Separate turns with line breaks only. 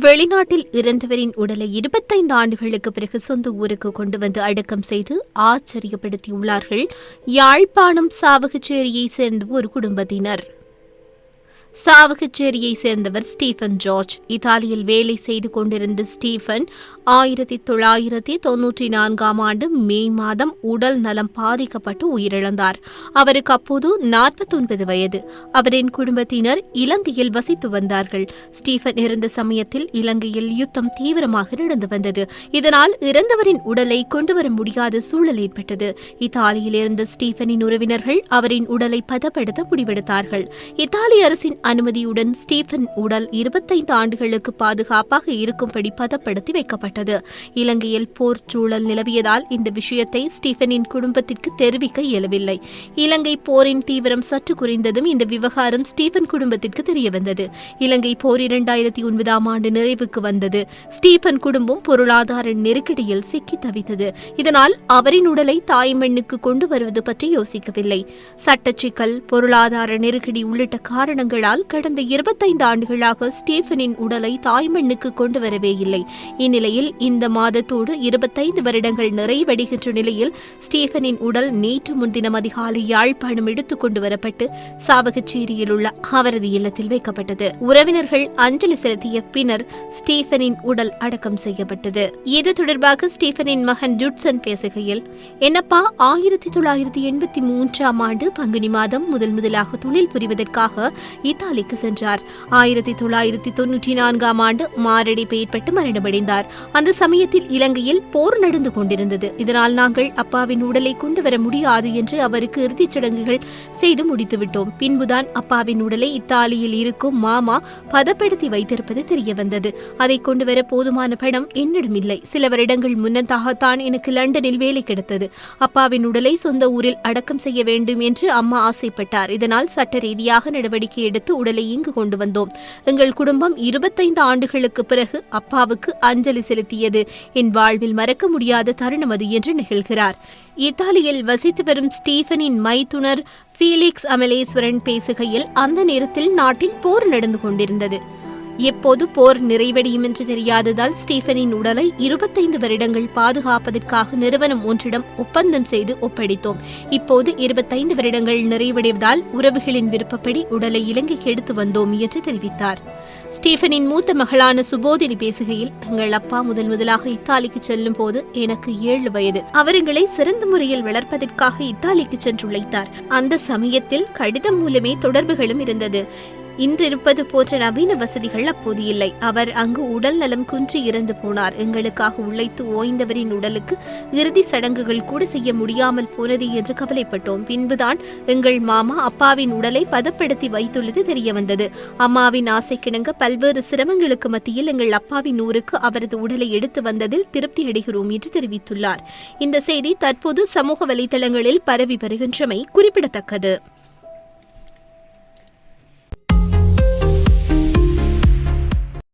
வெளிநாட்டில் இறந்தவரின் உடலை இருபத்தைந்து ஆண்டுகளுக்கு பிறகு சொந்த ஊருக்கு கொண்டு வந்து அடக்கம் செய்து ஆச்சரியப்படுத்தியுள்ளார்கள். யாழ்ப்பாணம் சாவகச்சேரியைச் சேர்ந்த ஒரு குடும்பத்தினர். சாவகச்சேரியைச் சேர்ந்தவர் ஸ்டீஃபன் ஜார்ஜ். இத்தாலியில் வேலை செய்து கொண்டிருந்த ஸ்டீஃபன் ஆயிரத்தி தொள்ளாயிரத்தி தொன்னூற்றி நான்காம் ஆண்டு மே மாதம் உடல் நலம் பாதிக்கப்பட்டு உயிரிழந்தார். அவருக்கு அப்போது நாற்பத்தொன்பது வயது. அவரின் குடும்பத்தினர் இலங்கையில் வசித்து வந்தார்கள். ஸ்டீஃபன் இருந்த சமயத்தில் இலங்கையில் யுத்தம் தீவிரமாக நடந்து வந்தது. இதனால் இறந்தவரின் உடலை கொண்டுவர முடியாத சூழல் ஏற்பட்டது. இத்தாலியில் இருந்த ஸ்டீஃபனின் உறவினர்கள் அவரின் உடலை பதப்படுத்த முடிவெடுத்தார்கள். இத்தாலி அரசின் அனுமதியுடன் ஸ்டீஃபன் உடல் இருபத்தைந்து ஆண்டுகளுக்கு பாதுகாப்பாக இருக்கும்படி பதப்படுத்தி வைக்கப்பட்டது. இலங்கையில் போர் சூழல் நிலவியதால் இந்த விஷயத்தை ஸ்டீஃபனின் குடும்பத்திற்கு தெரிவிக்க இயலவில்லை. இலங்கை போரின் தீவிரம் சற்று குறைந்ததும் இந்த விவகாரம் ஸ்டீஃபன் குடும்பத்திற்கு தெரியவந்தது. இலங்கை போர் இரண்டாயிரத்தி ஒன்பதாம் ஆண்டு நிறைவுக்கு வந்தது. ஸ்டீஃபன் குடும்பம் பொருளாதார நெருக்கடியில் சிக்கி தவித்தது. இதனால் அவரின் உடலை தாய்மண்ணுக்கு கொண்டு வருவது பற்றி யோசிக்கவில்லை. சட்டச்சிக்கல் பொருளாதார நெருக்கடி உள்ளிட்ட காரணங்களால் ஆனால் கடந்த இருபத்தைந்து ஆண்டுகளாக ஸ்டீஃபனின் உடலை தாய்மண்ணுக்கு கொண்டு வரவே இல்லை. இந்நிலையில் இந்த மாதத்தோடு இருபத்தைந்து வருடங்கள் நிறைவடைகின்ற நிலையில் ஸ்டீஃபனின் உடல் நேற்று முன்தினம் அதிகாலை யாழ்ப்பாணம் எடுத்துக் கொண்டு வரப்பட்டு சாவகச்சேரியில் உள்ள அவரது இல்லத்தில் வைக்கப்பட்டது. உறவினர்கள் அஞ்சலி செலுத்திய பின்னர் ஸ்டீஃபனின் உடல் அடக்கம் செய்யப்பட்டது. இது தொடர்பாக ஸ்டீஃபனின் மகன் ஜுட்சன் பேசுகையில் என்னப்பா ஆயிரத்தி தொள்ளாயிரத்தி எண்பத்தி மூன்றாம் ஆண்டு பங்குனி மாதம் முதல் முதலாக தொழில் புரிவதற்காக இத்தாலிக்கு சென்றார். ஆயிரத்தி தொள்ளாயிரத்தி தொன்னூற்றி நான்காம் ஆண்டு மாரடைப்பு ஏற்பட்டு மரணமடைந்தார். அந்த சமயத்தில் இலங்கையில் போர் நடந்து கொண்டிருந்தது. இதனால் நாங்கள் அப்பாவின் உடலை கொண்டு வர முடியாது என்று அவருக்கு இறுதிச் சடங்குகள் செய்து முடித்துவிட்டோம். பின்புதான் அப்பாவின் உடலை இத்தாலியில் இருக்கும் மாமா பதப்படுத்தி வைத்திருப்பது தெரிய வந்தது அதை கொண்டு வர போதுமான பணம் என்னிடம் இல்லை. சில வருடங்கள் முன்னதாகத்தான் எனக்கு லண்டனில் வேலை கிடைத்தது. அப்பாவின் உடலை சொந்த ஊரில் அடக்கம் செய்ய வேண்டும் என்று அம்மா ஆசைப்பட்டார். இதனால் சட்ட ரீதியாக நடவடிக்கை எடுத்து உடலை இங்கு கொண்டு வந்தோம். எங்கள் குடும்பம் இருபத்தைந்து ஆண்டுகளுக்கு பிறகு அப்பாவுக்கு அஞ்சலி செலுத்தியது. என் வாழ்வில் மறக்க முடியாத தருணம் அது என்று நிகழ்கிறார். இத்தாலியில் வசித்து வரும் ஸ்டீஃபனின் மைத்துனர் ஃபீலிக்ஸ் அமலேஸ்வரன் பேசுகையில் அந்த நேரத்தில் நாட்டில் போர் நடந்து கொண்டிருந்தது. எப்போது போர் நிறைவடையும் என்று தெரியாததால் ஸ்டீஃபனின் உடலை இருபத்தைந்து வருடங்கள் பாதுகாப்பதற்காக நிறுவனம் ஒன்றிடம் ஒப்பந்தம் செய்து ஒப்படைத்தோம். இப்போது இருபத்தைந்து வருடங்கள் நிறைவடைவதால் உறவுகளின் விருப்பப்படி உடலை இலங்கைக்கு எடுத்து வந்தோம் என்று தெரிவித்தார். ஸ்டீஃபனின் மூத்த மகளான சுபோதினி பேசுகையில் எங்கள் அப்பா முதல் முதலாக இத்தாலிக்கு செல்லும் போது எனக்கு ஏழு வயது. அவர் எங்களை சிறந்த முறையில் வளர்ப்பதற்காக இத்தாலிக்கு சென்றுழைத்தார் அந்த சமயத்தில் கடிதம் மூலமே தொடர்புகளும் இருந்தது. இன்றிருப்பது போன்ற நவீன வசதிகள் அப்போது இல்லை. அவர் அங்கு உடல் நலம் குன்றி இறந்து போனார். எங்களுக்காக உழைத்து ஓய்ந்தவரின் உடலுக்கு இறுதி சடங்குகள் கூட செய்ய முடியாமல் போனது என்று கவலைப்பட்டோம். பின்புதான் எங்கள் மாமா அப்பாவின் உடலை பதப்படுத்தி வைத்துள்ளது தெரிய வந்தது அம்மாவின் ஆசைக்கிணங்க பல்வேறு சிரமங்களுக்கு மத்தியில் எங்கள் அப்பாவின் ஊருக்கு அவரது உடலை எடுத்து வந்ததில் திருப்தி அடைகிறோம் என்று தெரிவித்துள்ளார். இந்த செய்தி தற்போது சமூக வலைதளங்களில் பரவி வருகின்றமை குறிப்பிடத்தக்கது.